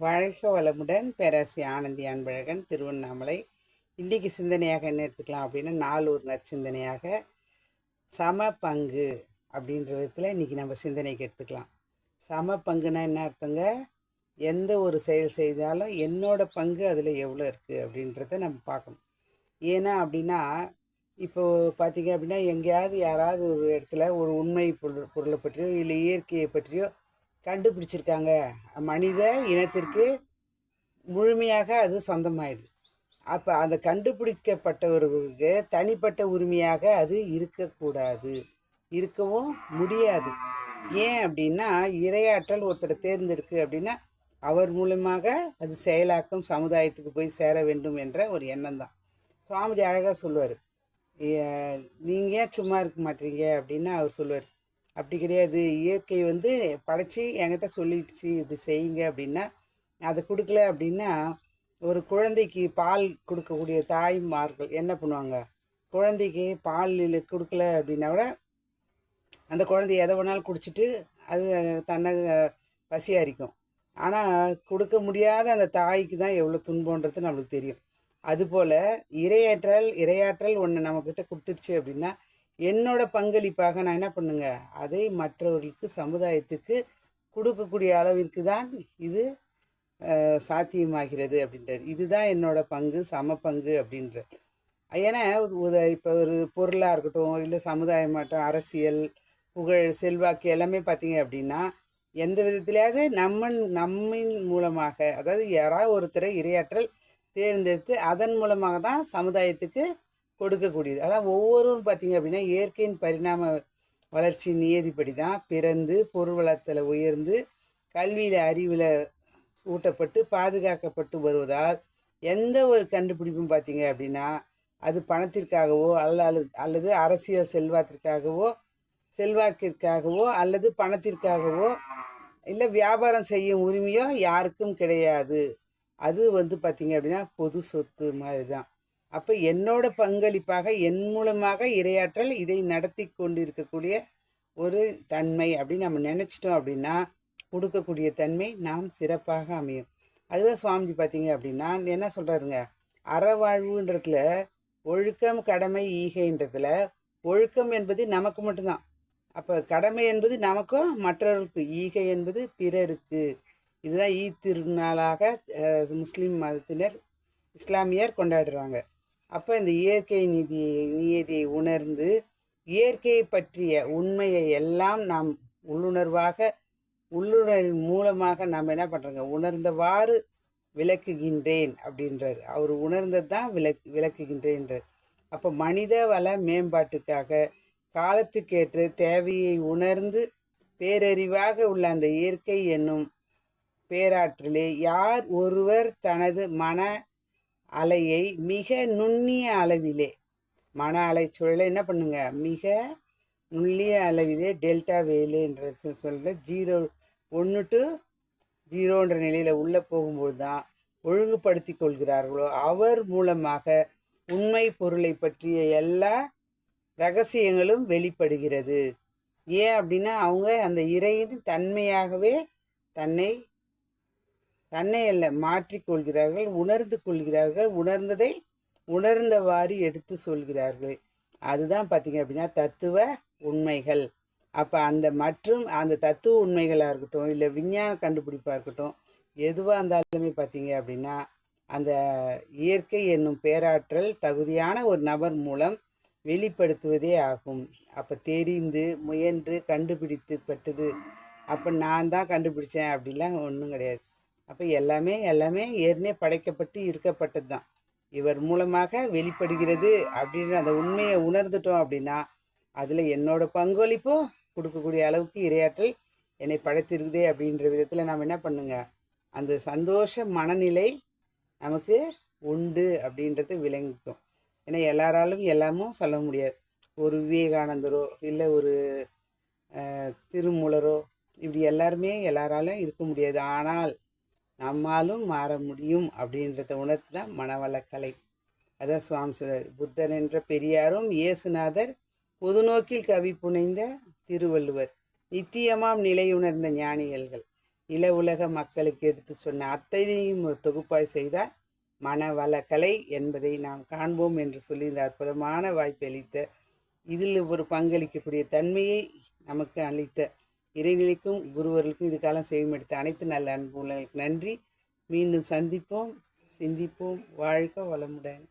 வாழ்க வளமுடன் பேராசி ஆனந்தி அன்பழகன் திருவண்ணாமலை. இன்றைக்கி சிந்தனையாக என்ன எடுத்துக்கலாம் அப்படின்னா நாலூர் நற்சிந்தனையாக சம பங்கு அப்படின்ற விதத்தில் இன்றைக்கி நம்ம சிந்தனைக்கு எடுத்துக்கலாம். சம பங்குனா என்ன அர்த்தங்க? எந்த ஒரு செயல் செய்தாலும் என்னோட பங்கு அதில் எவ்வளோ இருக்குது அப்படின்றத நம்ம பார்க்கணும். ஏன்னா அப்படின்னா இப்போ பார்த்தீங்க அப்படின்னா எங்கேயாவது யாராவது ஒரு இடத்துல ஒரு உண்மை பொருள் பொருளை பற்றியோ இல்லை இயற்கையை பற்றியோ கண்டுபிடிச்சிருக்காங்க. மனித இனத்திற்கு முழுமையாக அது சொந்தமாயிடுது அப்போ அந்த கண்டுபிடிக்கப்பட்டவர்களுக்கு தனிப்பட்ட உரிமையாக அது இருக்கக்கூடாது. இருக்கவும் முடியாது. ஏன் அப்படின்னா இரையாற்றல் ஒருத்தரை தேர்ந்தெடுக்கு அப்படின்னா அவர் மூலமாக அது செயலாக்கம் சமுதாயத்துக்கு போய் சேர வேண்டும் என்ற ஒரு எண்ணம் தான் சுவாமிஜி அழகாக சொல்லுவார். நீங்கள் ஏன் சும்மா இருக்க மாட்டீங்க? அப்படின்னு அவர் சொல்லுவார். அப்படி கிடையாது. இயற்கை வந்து படைச்சி என்கிட்ட சொல்லிடுச்சு இப்படி செய்யுங்க அப்படின்னா அதை கொடுக்கல அப்படின்னா ஒரு குழந்தைக்கு பால் கொடுக்கக்கூடிய தாய்மார்கள் என்ன பண்ணுவாங்க? குழந்தைக்கு பால் கொடுக்கல அப்படின்னா கூட அந்த குழந்தை எதை வேணாலும் குடிச்சிட்டு அது தன்னை பசியாரிக்கும் ஆனால் கொடுக்க முடியாத அந்த தாய்க்கு தான் எவ்வளோ துன்பன்றது நம்மளுக்கு தெரியும். அதுபோல் இரையாற்றல் இரையாற்றல் ஒன்று நம்மக்கிட்ட கொடுத்துருச்சு அப்படின்னா என்னோட பங்களிப்பாக நான் என்ன பண்ணுங்க? அதை மற்றவர்களுக்கு சமுதாயத்துக்கு கொடுக்கக்கூடிய அளவிற்கு தான் இது சாத்தியமாகிறது அப்படின்றது இதுதான் என்னோட பங்கு சம பங்கு அப்படின்ற ஏன்னா உத இப்போ ஒரு பொருளாக இருக்கட்டும் இல்லை சமுதாயமாட்டம் அரசியல் புகழ் செல்வாக்கு எல்லாமே பார்த்தீங்க அப்படின்னா எந்த விதத்திலையாவது நம்ம நம்மின் மூலமாக அதாவது யாராவது ஒருத்தரை இரையாற்றல் தேர்ந்தெடுத்து அதன் மூலமாக தான் சமுதாயத்துக்கு கொடுக்கக்கூடியது. அதான் ஒவ்வொருன்னு பார்த்தீங்க அப்படின்னா இயற்கையின் பரிணாம வளர்ச்சி நியதிப்படி தான் பிறந்து பொருள் வளத்தில் உயர்ந்து கல்வியில் அறிவில் ஊட்டப்பட்டு பாதுகாக்கப்பட்டு வருவதால் எந்த ஒரு கண்டுபிடிப்பும் பார்த்தீங்க அப்படின்னா அது பணத்திற்காகவோ அல்ல அல்லது அல்லது அரசியல் செல்வாக்கிற்காகவோ செல்வாக்கிற்காகவோ அல்லது பணத்திற்காகவோ இல்லை வியாபாரம் செய்யும் உரிமையோ யாருக்கும் கிடையாது. அது வந்து பார்த்தீங்க அப்படின்னா பொது சொத்து மாதிரி தான். அப்போ என்னோட பங்களிப்பாக என் மூலமாக இரையாற்றல் இதை நடத்தி கொண்டிருக்கக்கூடிய ஒரு தன்மை அப்படின்னு நம்ம நினச்சிட்டோம் அப்படின்னா கொடுக்கக்கூடிய தன்மை நாம் சிறப்பாக அமையும். அதுதான் சுவாமிஜி பார்த்தீங்க அப்படின்னா என்ன சொல்கிறாருங்க அறவாழ்வுன்றதுல ஒழுக்கம் கடமை ஈகைன்றதுல ஒழுக்கம் என்பது நமக்கு மட்டும்தான். அப்போ கடமை என்பது நமக்கும் மற்றவர்களுக்கு ஈகை என்பது பிறருக்கு. இதுதான் ஈ திருநாளாக முஸ்லீம் மதத்தினர் இஸ்லாமியர் கொண்டாடுறாங்க. அப்போ இந்த இயற்கை நிதி நியதியை உணர்ந்து இயற்கையை பற்றிய உண்மையை எல்லாம் நாம் உள்ளுணர்வாக உள்ளுணர்வின் மூலமாக நாம் என்ன பண்ணுறோங்க உணர்ந்தவாறு விளக்குகின்றேன் அப்படின்றார். அவர் உணர்ந்தது தான் விளக் விளக்குகின்றேன்றார். அப்போ மனித வள மேம்பாட்டுக்காக காலத்துக்கேற்ற தேவையை உணர்ந்து பேரறிவாக உள்ள அந்த இயற்கை என்னும் பேராற்றலே யார் ஒருவர் தனது மன அலையை மிக நுண்ணிய அளவிலே மன அலை சூழலை என்ன பண்ணுங்க? மிக நுண்ணிய அளவிலே டெல்டா வேலுன்ற சொல்ல ஜீரோ ஒன்று டு ஜீரோன்ற நிலையில் உள்ளே போகும்போது தான் ஒழுங்குபடுத்தி கொள்கிறார்களோ? அவர் மூலமாக உண்மை பொருளை பற்றிய எல்லா ரகசியங்களும் வெளிப்படுகிறது. ஏன் அப்படின்னா அவங்க அந்த இறையின் தன்மையாகவே தன்னை தன்னை அல்ல மாற்றிக்கொள்கிறார்கள் உணர்ந்து கொள்கிறார்கள் உணர்ந்ததை உணர்ந்தவாறு எடுத்து சொல்கிறார்கள். அதுதான் பார்த்தீங்க அப்படின்னா தத்துவ உண்மைகள். அப்போ அந்த மற்றும் அந்த தத்துவ உண்மைகளாக இருக்கட்டும் இல்லை விஞ்ஞான கண்டுபிடிப்பாக இருக்கட்டும் எதுவாக இருந்தாலுமே பார்த்தீங்க அப்படின்னா அந்த இயற்கை என்னும் பேராற்றல் தகுதியான ஒரு நபர் மூலம் வெளிப்படுத்துவதே ஆகும். அப்போ தெரிந்து முயன்று கண்டுபிடித்து பட்டது. அப்போ நான் தான் கண்டுபிடிச்சேன் அப்படிலாம் ஒன்றும் கிடையாது. அப்போ எல்லாமே எல்லாமே ஏற்கனவே படைக்கப்பட்டு இருக்கப்பட்டது தான் இவர் மூலமாக வெளிப்படுகிறது அப்படின்ற அந்த உண்மையை உணர்ந்துட்டோம் அப்படின்னா அதில் என்னோட பங்களிப்பும் கொடுக்கக்கூடிய அளவுக்கு இரையாற்றல் என்னை படைத்திருக்குதே அப்படின்ற விதத்தில் நாம் என்ன பண்ணுங்க? அந்த சந்தோஷ மனநிலை நமக்கு உண்டு அப்படின்றது விளங்கிக்கும் ஏன்னா எல்லாராலும் எல்லாமும் சொல்ல முடியாது. ஒரு விவேகானந்தரோ இல்லை ஒரு திருமூலரோ இப்படி எல்லாருமே எல்லாராலும் இருக்க முடியாது. ஆனால் நம்மாலும் மாற முடியும் அப்படின்றத உணர்த்து தான் மனவளக்கலை. அதான் சுவாமி சொல்றார். புத்தர் என்ற பெரியாரும் இயேசுநாதர் பொதுநோக்கில் கவி புனைந்த திருவள்ளுவர். நித்தியமாம் நிலையுணர்ந்த ஞானிகள்கள். இள உலக மக்களுக்கு எடுத்து சொன்ன அத்தனையும் ஒரு தொகுப்பாய் செய்தால் மனவளக்கலை என்பதை நாம் காண்போம் என்று சொல்லி இந்த அற்புதமான வாய்ப்பை அளித்த இதில் ஒரு பங்களிக்கக்கூடிய தன்மையை நமக்கு அளித்த இறைநிலைக்கும் குருவர்களுக்கும் இதுக்காலம் செய்யமெடுத்த அனைத்து நல்ல அன்பு உள்ளவர்களுக்கு நன்றி. மீண்டும் சந்திப்போம். சிந்திப்போம். வாழ்க வளமுடன்.